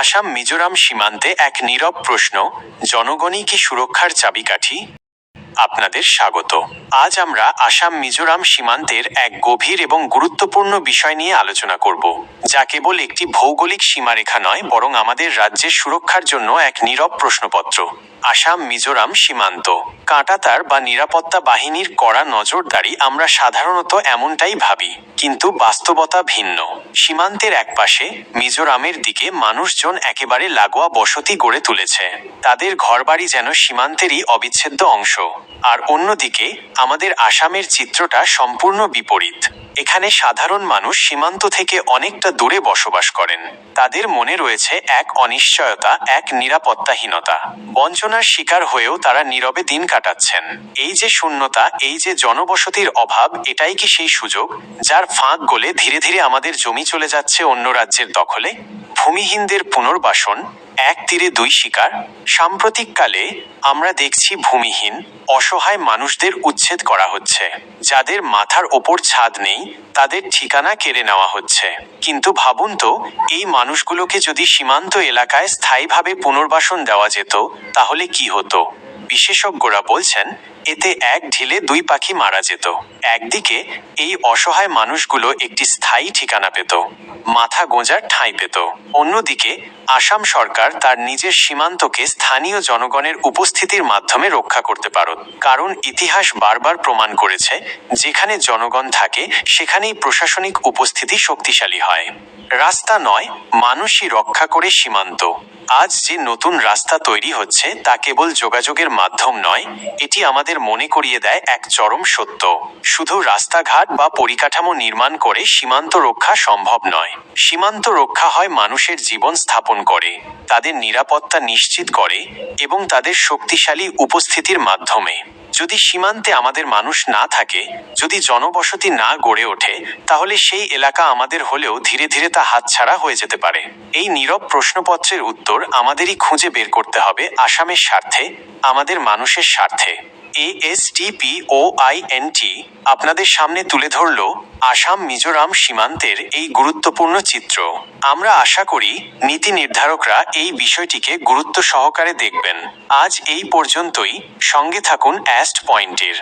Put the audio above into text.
আসাম মিজোরাম সীমান্তে এক নীরব প্রশ্ন, জনগণই কি সুরক্ষার চাবিকাঠি? আপনাদের স্বাগত। আজ আমরা আসাম মিজোরাম সীমান্তের এক গভীর এবং গুরুত্বপূর্ণ বিষয় নিয়ে আলোচনা করব, যা কেবল একটি ভৌগোলিক সীমারেখা নয়, বরং আমাদের রাজ্যের সুরক্ষার জন্য এক নীরব প্রশ্নপত্র, আসাম মিজোরাম সীমান্ত। কাঁটাতার বা নিরাপত্তা বাহিনীর কড়া নজরদারি আমরা সাধারণত এমনটাই ভাবি কিন্তু বাস্তবতা ভিন্ন। সীমান্তের একপাশে মিজোরামের দিকে মানুষজন একেবারে লাগোয়া বসতি গড়ে তুলেছে। তাদের ঘরবাড়ি যেন সীমান্তেরই অবিচ্ছেদ্য অংশ। আর অন্যদিকে আমাদের আসামের চিত্রটা সম্পূর্ণ বিপরীত। এখানে সাধারণ মানুষ সীমান্ত থেকে অনেকটা দূরে বসবাস করেন। তাদের মনে রয়েছে এক অনিশ্চয়তা, এক নিরাপত্তাহীনতা। বঞ্চনার শিকার হয়েও তারা নীরবে দিন কাটাচ্ছেন। এই যে শূন্যতা, এই যে জনবসতির অভাব, এটাই কি সেই সুযোগ, যার ফাঁক গলে ধীরে ধীরে আমাদের জমি চলে যাচ্ছে অন্য রাজ্যের দখলে? ভূমিহীনদের পুনর্বাসন এক তীরে দুই শিকার। সাম্প্রতিককালে আমরা দেখছি ভূমিহীন, অসহায় মানুষদের উচ্ছেদ করা হচ্ছে। যাদের মাথার ওপর ছাদ নেই, তাদের ঠিকানা কেড়ে নেওয়া হচ্ছে। কিন্তু ভাবুন তো, এই মানুষগুলোকে যদি সীমান্ত এলাকায় স্থায়ীভাবে পুনর্বাসন দেওয়া যেত, তাহলে কি হতো? বিশেষজ্ঞরা বলছেন, এতে এক ঢিলে দুই পাখি মারা যেত। একদিকে এই অসহায় মানুষগুলো একটি স্থায়ী ঠিকানা পেত, মাথা গোঁজার ঠাঁই পেত। অন্যদিকে আসাম সরকার তার নিজের সীমান্তকে স্থানীয় জনগণের উপস্থিতির মাধ্যমে রক্ষা করতে পারত। কারণ ইতিহাস বারবার প্রমাণ করেছে, যেখানে জনগণ থাকে, সেখানেই প্রশাসনিক উপস্থিতি শক্তিশালী হয়। রাস্তা নয়, মানুষই রক্ষা করে সীমান্ত। আজ যে নতুন রাস্তা তৈরি হচ্ছে তা কেবল যোগাযোগের মাধ্যম নয়, এটি আমাদের মনে করিয়ে দেয় এক চরম সত্য। শুধু রাস্তাঘাট বা পরিকাঠামো নির্মাণ করে সীমান্ত রক্ষা সম্ভব নয়। সীমান্ত রক্ষা হয় মানুষের জীবন স্থাপন করে, তাদের নিরাপত্তা নিশ্চিত করে এবং তাদের শক্তিশালী উপস্থিতির মাধ্যমে। যদি সীমান্তে আমাদের মানুষ না থাকে, যদি জনবসতি না গড়ে ওঠে, তাহলে সেই এলাকা আমাদের হলেও ধীরে ধীরে তা হাতছাড়া হয়ে যেতে পারে। এই নীরব প্রশ্নপত্রের উত্তর আমাদেরই খুঁজে বের করতে হবে আসামের স্বার্থে, আমাদের মানুষের স্বার্থে। এএসটিপি ও আইএনটি আপনাদের সামনে তুলে ধরল আসাম মিজোরাম সীমান্তের এই গুরুত্বপূর্ণ চিত্র। আমরা আশা করি নীতি নির্ধারকরা এই বিষয়টিকে গুরুত্ব সহকারে দেখবেন। আজ এই পর্যন্তই। সঙ্গে থাকুন অ্যাস্ট পয়েন্টের